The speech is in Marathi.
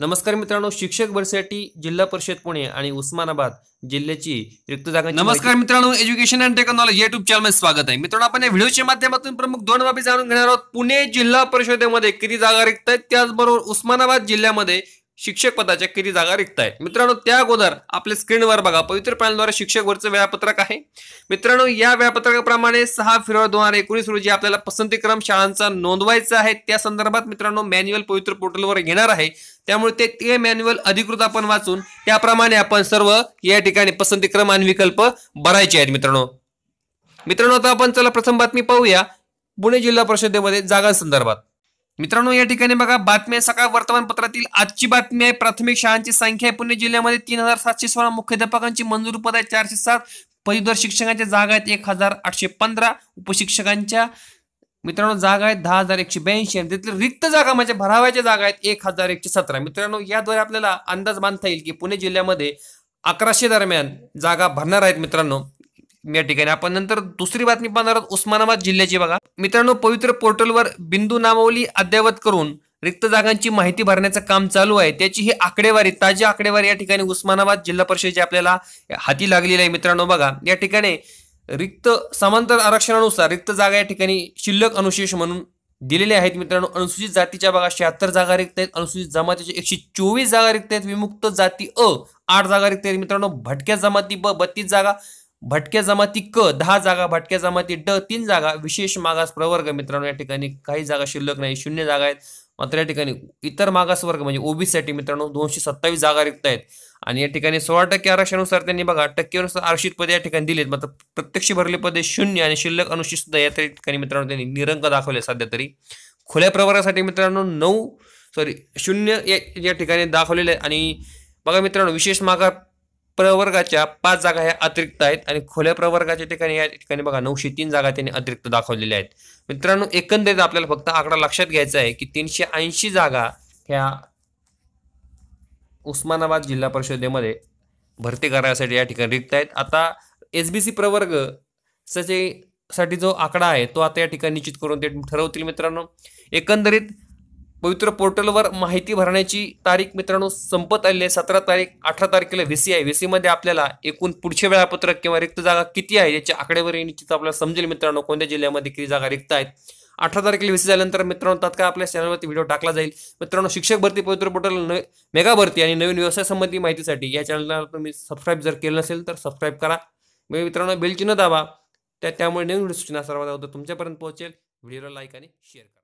नमस्कार मित्रांनो शिक्षक भरतीसाठी जिल्हा परिषद पुणे आणि उस्मानाबाद जिल्ह्याची रिक्त जागा नमस्कार मित्रांनो education and technology YouTube channel स्वागत आहे. मित्रांनो आपण या व्हिडिओच्या माध्यमातून प्रमुख दोन बाबी जाणून घेणार आहोत. पुणे जिल्हा परिषदेमध्ये किती जागा रिक्त आहेत? त्याचबरोबर उस्मानाबाद जिल्ह्यामध्ये शिक्षक पदाच्या किती जागा रिक्त आहेत मित्रांनो त्या अगोदर आपल्या स्क्रीनवर बघा. पवित्र पॅनलद्वारे शिक्षक वरचं वेळापत्रक आहे. मित्रांनो या वेळापत्रकाप्रमाणे सहा फेब्रुवारी दोन हजार एकोणीस रोजी आपल्याला पसंतीक्रम शाळांचा नोंदवायचा आहे. त्या संदर्भात मित्रांनो मॅन्युअल पवित्र पोर्टलवर घेणार आहे. त्यामुळे ते ते मॅन्युअल अधिकृत आपण वाचून त्याप्रमाणे आपण सर्व या ठिकाणी पसंतीक्रम आणि विकल्प भरायचे आहेत मित्रांनो. मित्रांनो आता आपण चला प्रथम बातमी पाहूया. पुणे जिल्हा परिषदेमध्ये जागांसंदर्भात. मित्रांनो या ठिकाणी बघा बातम्या सकाळ वर्तमानपत्रातील. आजची बातमी आहे प्राथमिक शाळांची संख्या आहे. पुणे जिल्ह्यामध्ये तीन हजार सातशे सोळा मुख्याध्यापकांची मंजूर पद आहे चारशे सात. पदवीधर शिक्षकांच्या जागा आहेत एक हजार आठशे पंधरा. उपशिक्षकांच्या मित्रांनो जागा आहेत दहा हजार एकशे ब्याऐंशी. आणि त्यातील रिक्त जागा म्हणजे भराव्याच्या जागा आहेत एक हजार एकशे सतरा. मित्रांनो याद्वारे आपल्याला अंदाज बांधता येईल की पुणे जिल्ह्यामध्ये अकराशे दरम्यान जागा भरणार आहेत मित्रांनो. या ठिकाणी. आपण नंतर दुसरी बातमी पाहणार आहोत. उस्मानाबाद जिल्ह्याची बघा. मित्रांनो पवित्र पोर्टलवर बिंदू नामावली अद्ययावत करून रिक्त जागांची माहिती भरण्याचं काम चालू आहे. त्याची ही आकडेवारी ताजी आकडेवारी या ठिकाणी उस्मानाबाद जिल्हा परिषदेची आपल्याला हाती लागलेली आहे मित्रांनो बघा. या ठिकाणी रिक्त समांतर आरक्षणानुसार रिक्त जागा या ठिकाणी शिल्लक अनुशेष म्हणून दिलेले आहेत मित्रांनो. अनुसूचित जातीच्या बघा शहात्तर जागा रिक्त आहेत. अनुसूचित जमातीच्या एकशे चोवीस जागा रिक्त आहेत. विमुक्त जाती अ आठ जागा रिक्त आहेत मित्रांनो. भटक्या जमाती ब बत्तीस जागा. भटक्या जमाती क दहा जागा भटक्या जमाती ड तीन जागा विशेष मागास प्रवर्ग मित्रांनो या ठिकाणी काही जागा शिल्लक नाही शून्य जागा आहेत. मात्र या ठिकाणी इतर मागास वर्ग म्हणजे ओबीसीसाठी मित्रांनो दोनशे सत्तावीस जागा रिक्त आहेत. आणि या ठिकाणी सोळा टक्के आरक्षणानुसार त्यांनी बघा टक्केनुसार आरक्षित पदे या ठिकाणी दिलीत. मात्र प्रत्यक्ष भरले पदे शून्य आणि शिल्लक अनुसूचित सुद्धा या तरी ठिकाणी मित्रांनो त्यांनी निरंक दाखवले सध्या तरी. खुल्या प्रवर्गासाठी मित्रांनो नऊ सॉरी शून्य या या ठिकाणी दाखवलेले आहे आणि बघा मित्रांनो विशेष मागास प्रवर्गाच्या पाच जागा ह्या अतिरिक्त आहेत आणि खोल्या प्रवर्गाच्या ठिकाणी या ठिकाणी बघा नऊशे तीन जागा त्यांनी अतिरिक्त दाखवलेल्या आहेत. मित्रांनो एकंदरीत आपल्याला फक्त आकडा लक्षात घ्यायचा आहे की तीनशे ऐंशी जागा ह्या उस्मानाबाद जिल्हा परिषदेमध्ये भरती करायसाठी या ठिकाणी रिक्त आहेत. आता एस बी सी प्रवर्गसाठी जो आकडा आहे तो आता या ठिकाणी निश्चित करून ते ठरवतील मित्रांनो. एकंदरीत पवित्र पोर्टलवर माहिती भरण्याची तारीख मित्रांनो संपत आलेली आहे. सतरा तारीख अठरा तारखेला व्हीसी आहे. व्हीसी मध्ये आपल्याला एकूण पुढचे वेळापत्रक किंवा रिक्त जागा किती आहे याची आकडेवारी निश्चित आपल्याला समजेल मित्रांनो कोणत्या जिल्ह्यामध्ये किती जागा रिक्त आहेत. अठरा तारखेला व्हीसी झाल्यानंतर मित्रांनो तात्काळ आपल्या चॅनलवरती व्हिडिओ टाकला जाईल. मित्रांनो शिक्षक भरती पवित्र पोर्टल न मेगा भरती आणि नवीन व्यवसाय संबंधी माहितीसाठी या चॅनलला तुम्ही सबस्क्राईब जर केलं नसेल तर सबस्क्राईब करा. मी मित्रांनो बेल न दाबा. त्या त्यामुळे नवीन सूचना सर्वात अगोदर तुमच्यापर्यंत पोहोचेल. व्हिडिओला लाईक आणि शेअर करा.